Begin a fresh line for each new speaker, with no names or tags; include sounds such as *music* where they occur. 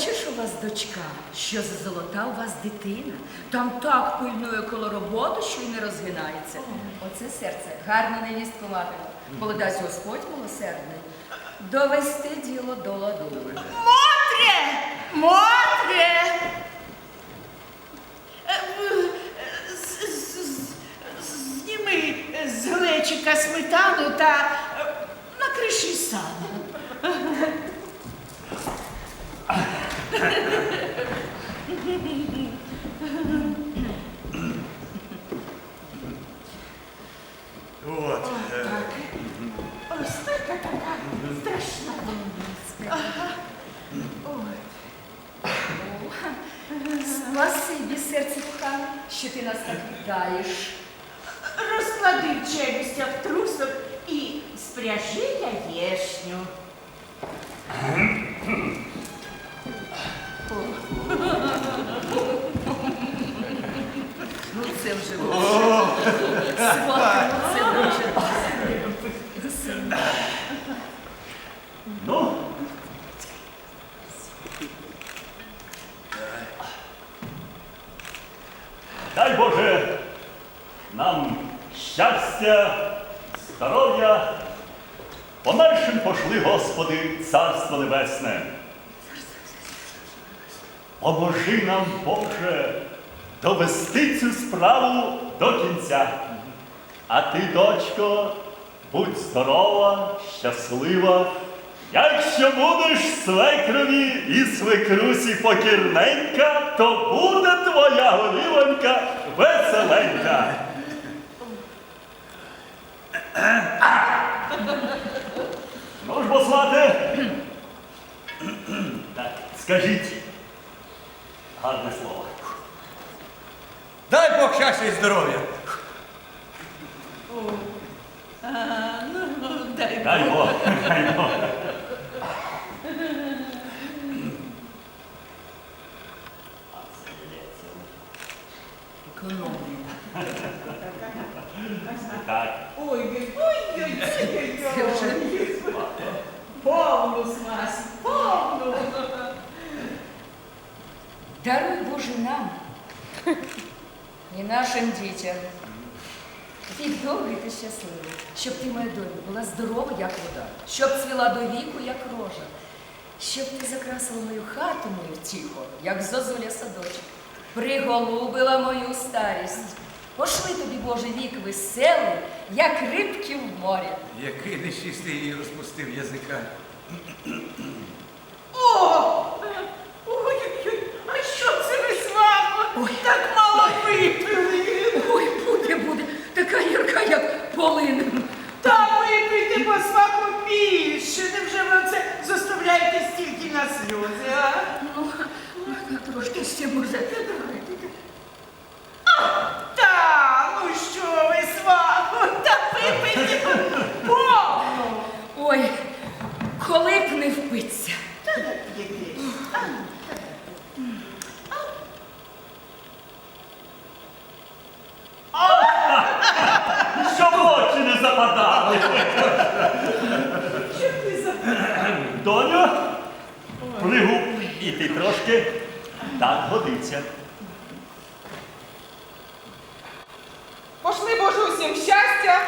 Бачиш у вас дочка, що за золота у вас дитина. Там так пильнує коло роботи, що й не розгинається. Оце серце гарно невістку матиме. Коли дасть Господь милосердний, довести діло до ладу.
Мотре! Мотре! Е, е, Зніми з глечика сметану та е, накриши сало.
От. е,
Ось така така страшна.
Спасибі, серце кохане, що ти нас так вітаєш.
Розклади в челюстях трусок і спряжи яєшню.
Ну це вже Сватка, ну.
Ну. Дай Боже нам щастя, здоров'я. Помершим пошли, Господи, Царство Небесне. Поможи нам, Боже, довести цю справу до кінця. А ти, дочко, будь здорова, щаслива. Якщо будеш свекрові і свекрусі покірненька, то буде твоя голівонька веселенька. Ну ж, послати. *clears throat* Так, скажіть гарне слово.
Дай Бог щастя і здоров'я.
А, ну, дай
Дай Бог, дай Бог.
Економія.
Так.
Ой, ой, ой, ой, ой, ой. Повну смазь, повну.
Даруй Боже нам і нашим дітям. Вік довгий та щасливий, щоб ти, моя доню, була здорова, як вода, щоб цвіла до віку, як рожа, щоб ти закрасила мою хату, мою тихо, як зозуля садочок, приголубила мою старість. Пошли тобі, Боже, вік веселий, як рибки в морі.
Який нечистий її розпустив язика.
О! Ой, ой, а що це ви з вами? Так мало випили.
Ой, буде, буде, така гірка, полин.
Та випийте по смаку більше. Невже ви це заставляєте стільки на сльози, а?
Ну, ну, трошки ще може.
Та, ну що ви сваху, та випийте повну.
Ой, коли б не впиться.
Щоб очі не западали. Доню, пригуб і ти трошки так годиться.
Пошли Боже усім щастя